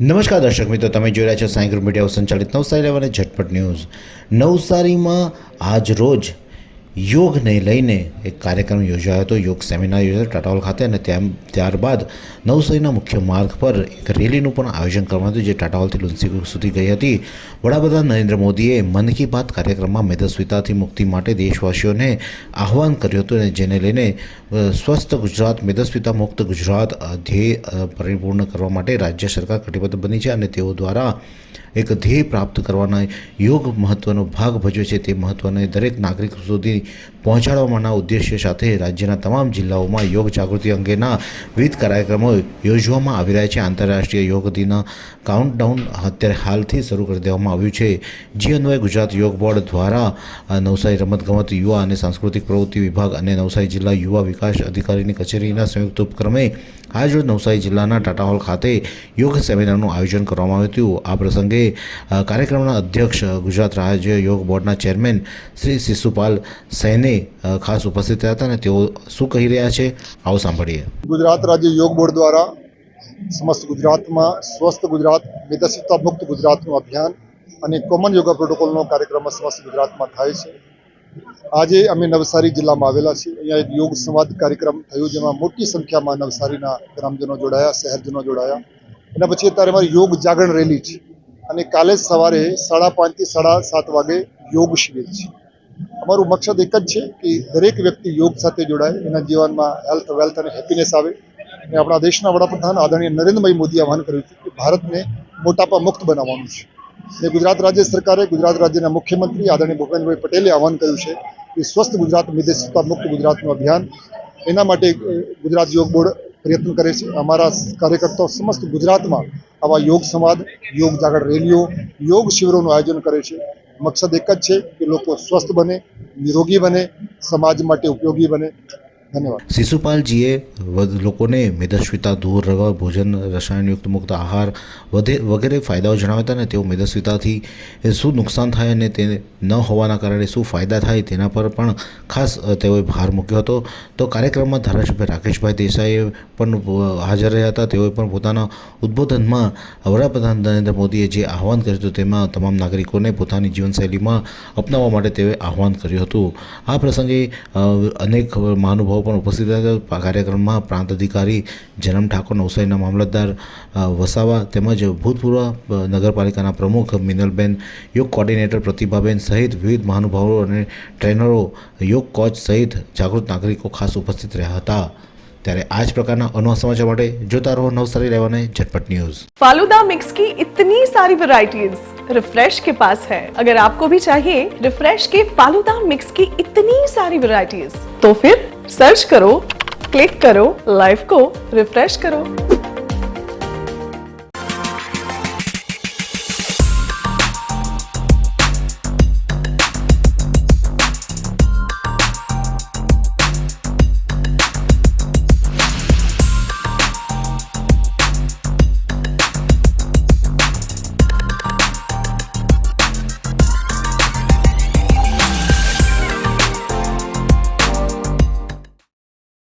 નમસ્કાર દર્શક મિત્રો, તમે જોઈ રહ્યા છો સાઈ ગ્રુપ મીડિયા સંચાલિત નવસારી લેવાને ઝટપટ ન્યૂઝ. નવસારીમાં આજ રોજ યોગને લઈને એક કાર્યક્રમ યોજાયો હતો, યોગ સેમિનાર યોજાયો ટાટાવલ ખાતે અને ત્યાં, ત્યારબાદ નવસારીના મુખ્ય માર્ગ પર એક રેલીનું પણ આયોજન કરવામાં હતું, જે ટાટાવલથી લુન્સી સુધી ગઈ હતી. વડાપ્રધાન નરેન્દ્ર મોદીએ મન કી બાત કાર્યક્રમમાં મેદસ્વીતાથી મુક્તિ માટે દેશવાસીઓને આહવાન કર્યું હતું અને જેને લઈને સ્વસ્થ ગુજરાત, મેદસ્વીતા મુક્ત ગુજરાત ધ્યેય પરિપૂર્ણ કરવા માટે રાજ્ય સરકાર કટિબદ્ધ બની છે અને તેઓ દ્વારા એક ધ્યેય પ્રાપ્ત કરવાના યોગ મહત્ત્વનો ભાગ ભજવે છે. તે મહત્ત્વને દરેક નાગરિક સુધી પહોંચાડવાના ઉદ્દેશ્ય સાથે રાજ્યના તમામ જિલ્લાઓમાં યોગ જાગૃતિ અંગેના વિવિધ કાર્યક્રમો યોજવામાં આવી રહ્યા છે. આંતરરાષ્ટ્રીય યોગ દિન કાઉન્ટડાઉન અત્યારે હાલથી શરૂ કરી દેવામાં આવ્યું છે. જે અન્વયે ગુજરાત યોગ બોર્ડ દ્વારા નવસારી રમતગમત યુવા અને સાંસ્કૃતિક પ્રવૃત્તિ વિભાગ અને નવસારી જિલ્લા યુવા વિકાસ અધિકારીની કચેરીના સંયુક્ત ઉપક્રમે આજરોજ નવસારી જિલ્લાના ટાટા હોલ ખાતે યોગ સેમિનારનું આયોજન કરવામાં આવ્યું હતું. આ પ્રસંગે કાર્યક્રમના અધ્યક્ષ, ગુજરાત રાજ્ય યોગ બોર્ડના ચેરમેન શ્રી શિશુપાલ સૈને ખાસ ઉપસ્થિત રહ્યા હતા અને તેઓ શું કહી રહ્યા છે, આવો સાંભળીએ. ગુજરાત રાજ્ય યોગ બોર્ડ દ્વારા સમસ્ત ગુજરાતમાં, સ્વસ્થ ગુજરાત મેદસ્વીતા મુક્ત ગુજરાતનું અભિયાન અને કોમન યોગા પ્રોટોકોલનો કાર્યક્રમ સમસ્ત ગુજરાતમાં થાય છે. આજે અમે નવસારી જિલ્લામાં આવેલા છીએ. અહીંયા એક યોગ સંવાદ કાર્યક્રમ થયો જેમાં મોટી સંખ્યામાં નવસારીના ગ્રામજનો જોડાયા, શહેરજનો જોડાયા. એના પછી અત્યારે અમારી યોગ જાગરણ રેલી છે. અને કાલે સવારે સાડા પાંચથી સાડા સાત વાગે યોગ શિબિર છે. અમારું મકસદ એક જ છે કે દરેક વ્યક્તિ યોગ સાથે જોડાય, એના જીવનમાં હેલ્થ, વેલ્થ અને હેપીનેસ આવે. અને આપણા દેશના વડાપ્રધાન આદરણીય નરેન્દ્રભાઈ મોદીએ આહવાન કર્યું છે કે ભારતને મોટાપા મુક્ત બનાવવાનું છે. અને ગુજરાત રાજ્ય સરકારે ગુજરાત રાજ્યના મુખ્યમંત્રી આદરણીય ભૂપેન્દ્રભાઈ પટેલે આહવાન કર્યું છે કે સ્વસ્થ ગુજરાત વિદેશતા મુક્ત ગુજરાતનું અભિયાન એના માટે ગુજરાત યોગ બોર્ડ પ્રયત્ન કરે છે. અમારા કાર્યકર્તાઓ સમસ્ત ગુજરાતમાં આવા યોગ સંવાદ, યોગ જાગરણ રેલીઓ, યોગ શિબિરોનું આયોજન કરે છે. મકસદ એક જ છે કે લોકો સ્વસ્થ બને, નિરોગી બને, સમાજ માટે ઉપયોગી બને. ધન્યવાદ. શિશુપાલજીએ લોકોને મેદસ્વીતા દૂર રહેવા, ભોજન, રસાયણયુક્ત મુક્ત આહાર વધે વગેરે ફાયદાઓ જણાવ્યા હતા અને તેઓ મેદસ્વીતાથી શું નુકસાન થાય અને તે ન હોવાના કારણે શું ફાયદા થાય તેના પર પણ ખાસ તેઓએ ભાર મૂક્યો હતો. તો કાર્યક્રમમાં ધારાસભ્ય રાકેશભાઈ દેસાઈએ પણ હાજર રહ્યા હતા. તેઓએ પણ પોતાના ઉદ્બોધનમાં વડાપ્રધાન નરેન્દ્ર મોદીએ જે આહવાન કર્યું હતું તેમાં તમામ નાગરિકોને પોતાની જીવનશૈલીમાં અપનાવવા માટે તેઓએ આહવાન કર્યું હતું. આ પ્રસંગે અનેક મહાનુભાવો પણ ઉપસ્થિત હતા કાર્યક્રમમાં પ્રાંત અધિકારી જનમ ઠાકોર, નવસારીના મામલતદાર વસાવા તેમજ ભૂતપૂર્વ નગરપાલિકાના પ્રમુખ મિનલબેન, યોગ કોર્ડિનેટર પ્રતિભાબેન સહિત વિવિધ મહાનુભાવો અને ટ્રેનરો, યોગ કોચ સહિત જાગૃત નાગરિકો ખાસ ઉપસ્થિત રહ્યા હતા. ત્યારે આ જ પ્રકારના અનવા સમાચાર માટે જોતા રહો નવસારી રહેવાને ઝટપટ ન્યૂઝ फालूदा मिक्स की इतनी सारी वैरायटीज रिफ्रेश के पास है अगर आपको भी चाहिए रिफ्रेश के फालूदा मिक्स की इतनी सारी वैरायटीज तो फिर सर्च करो क्लिक करो लाइफ को रिफ्रेश करो